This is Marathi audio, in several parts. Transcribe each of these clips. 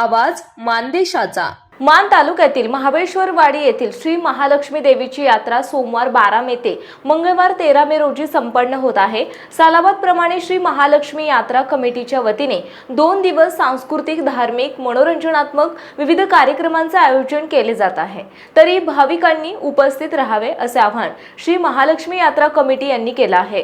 आवाज मानदेशाचा. मान तालुक्यातील महाबळेश्वरवाडी येथील श्री महालक्ष्मी देवीची यात्रा सोमवार बारा मे ते मंगळवार तेरा मे रोजी संपन्न होत आहे. सालाबाद प्रमाणे श्री महालक्ष्मी यात्रा कमिटीच्या वतीने दोन दिवस सांस्कृतिक धार्मिक मनोरंजनात्मक विविध कार्यक्रमांचे आयोजन केले जात आहे. तरी भाविकांनी उपस्थित राहावे असे आवाहन श्री महालक्ष्मी यात्रा कमिटी यांनी केलं आहे.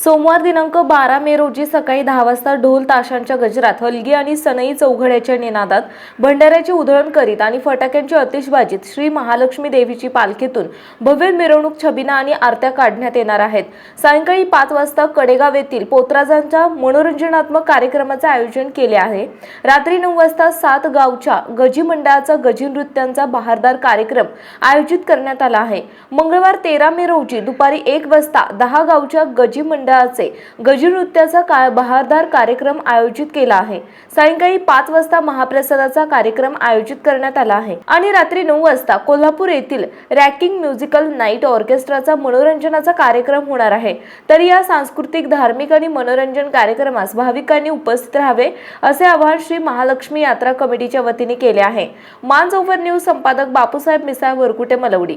सोमवार दिनांक बारा मे रोजी सकाळी दहा वाजता ढोल ताशांच्या गजरात हलगी आणि सनई चौघड्याच्या निनादात भंडाऱ्याची उधळण करीत आणि फटाक्यांची आतिषबाजीत श्री महालक्ष्मी देवीची पालखीतून भव्य मिरवणूक छबिना आणि आरत्या काढण्यात येणार आहेत. सायंकाळी पाच वाजता कडेगाव येथील पोतराजांच्या मनोरंजनात्मक कार्यक्रमाचे आयोजन केले आहे. रात्री नऊ वाजता सात गावच्या गजी मंडळाचा गजी नृत्यांचा बहारदार कार्यक्रम आयोजित करण्यात आला आहे. मंगळवार तेरा मे रोजी दुपारी एक वाजता दहा गावच्या गजी मंडळाचे गजनृत्याचा का बहारदार कार्यक्रम आयोजित केला आहे. सायंकाळी पाच वाजता महाप्रसादाचा कार्यक्रम आयोजित करण्यात आला आहे. आणि रात्री नऊ वाजता कोल्हापूर येथील रॅकिंग म्युझिकल नाईट ऑर्केस्ट्राचा मनोरंजनाचा कार्यक्रम होणार आहे. तर या सांस्कृतिक धार्मिक आणि मनोरंजन कार्यक्रमास भाविकांनी उपस्थित राहावे असे आवाहन श्री महालक्ष्मी यात्रा कमिटीच्या वतीने केले आहे. मान चौफर न्यूज संपादक बापूसाहेब मिसाळ वरकुटे मलवडी.